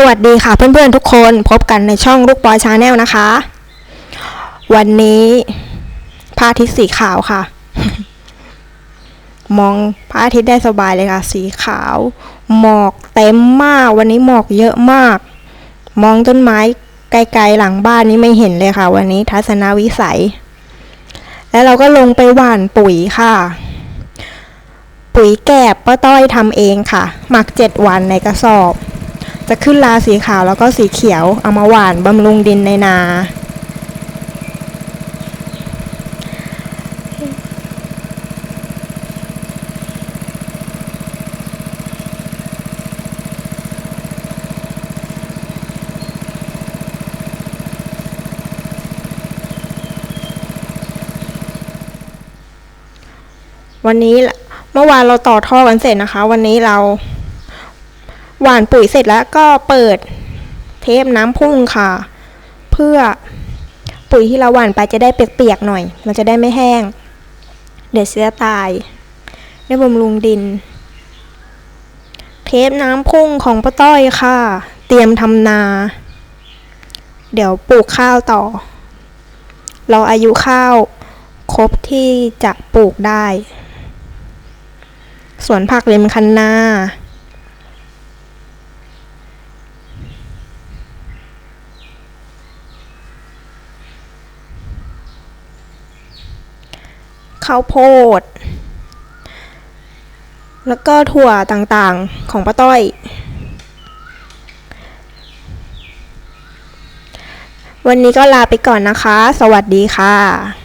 สวัสดีค่ะเพื่อนๆทุกคนพบกันในช่องลูกปอยชาแนลนะคะ วันนี้พระอาทิตย์สีขาวค่ะ มองพระอาทิตย์ได้สบายเลยค่ะ สีขาว หมอกเต็มมาก วันนี้หมอกเยอะมาก มองต้นไม้ไกลๆหลังบ้านนี้ไม่เห็นเลยค่ะ วันนี้ทัศนวิสัย แล้วเราก็ลงไปหว่านปุ๋ยค่ะ ปุ๋ยแกบป้าต้อยทำเองค่ะ หมักเจ็ดวันในกระสอบ จะขึ้นลาสีขาวแล้วก็สีเขียวเอามาหว่านบำรุงดินในนา วันนี้เมื่อวานเราต่อท่อกันเสร็จนะคะ วันนี้เรา หว่านปุ๋ยเสร็จแล้วก็เปิดเทปน้ำพุ่งค่ะ เพื่อปุ๋ยที่เราหว่านไปจะได้เปียกๆหน่อย มันจะได้ไม่แห้ง เดี๋ยวเสียตายได้บำรุงดิน เทปน้ำพุ่งของป้าต้อยค่ะ เตรียมทำนา เดี๋ยวปลูกข้าวต่อเราอายุข้าวครบที่จะปลูกได้ สวนผักริมคันนา ข้าวโพด แล้วก็ถั่วต่างๆของป้าต้อย วันนี้ก็ลาไปก่อนนะคะ สวัสดีค่ะ